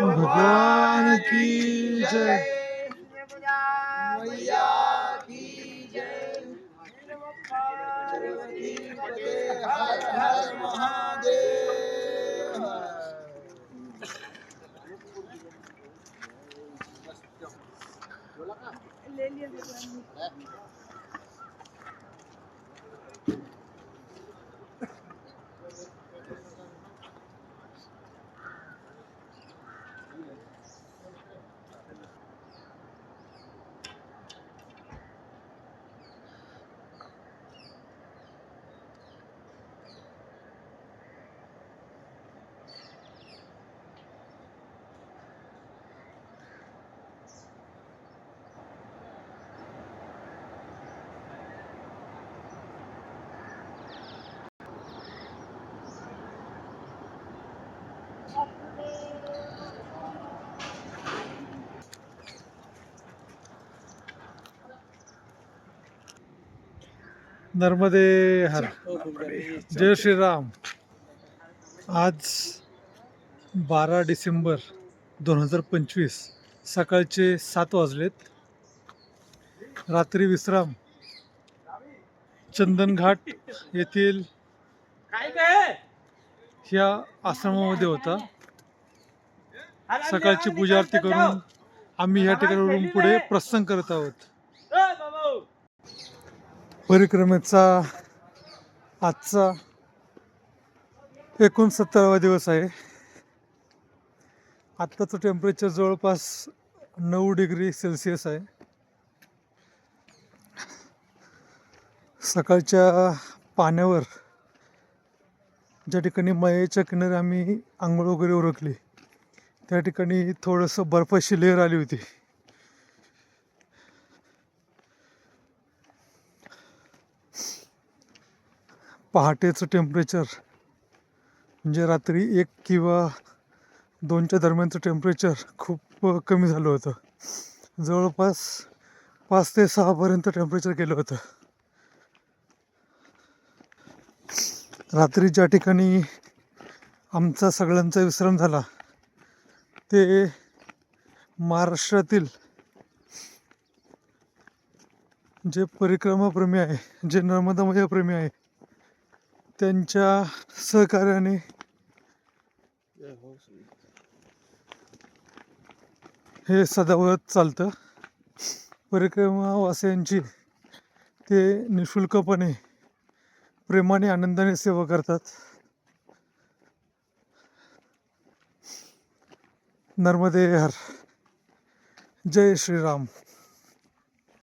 भगवान की जय मैया की जय पार्वती पते हर हर महादेव नर्मदे हर। जय श्रीराम। आज बारा डिसेंबर दोन हजार पंचवीस सकाळचे सात वाजलेत. रात्री विश्राम. चंदनघाट येथील ह्या आश्रमामध्ये होता. सकाळची पूजा आरती करून आम्ही ह्या ठिकाणावरून पुढे प्रस्थान करत आहोत. परिक्रमेचा आजचा एकोणसत्तरावा दिवस आहे. आत्ताचं टेम्परेचर जवळपास नऊ डिग्री सेल्सिअस आहे. सकाळच्या पाण्यावर ज्या ठिकाणी मयेच्या किनारी आम्ही आंघोळ वगैरे उरकली त्या ठिकाणी थोडंसं बर्फाची लेअर आली होती. पहाटेचं टेम्परेचर म्हणजे रात्री एक किंवा दोनच्या दरम्यानचं टेम्परेचर खूप कमी झालं होतं. जवळपास पाच ते सहापर्यंत टेम्परेचर गेलं होतं. रात्री ज्या ठिकाणी आमचा सगळ्यांचा विश्राम झाला ते महाराष्ट्रातील जे परिक्रमाप्रेमी आहे जे नर्मदा प्रेमी आहे त्यांच्या सहकार्याने हे सदावत चालतं. परिक्रमावासियांची ते निशुल्कपणे प्रेमाने आनंदाने सेवा करतात. नर्मदे हर। जय श्रीराम।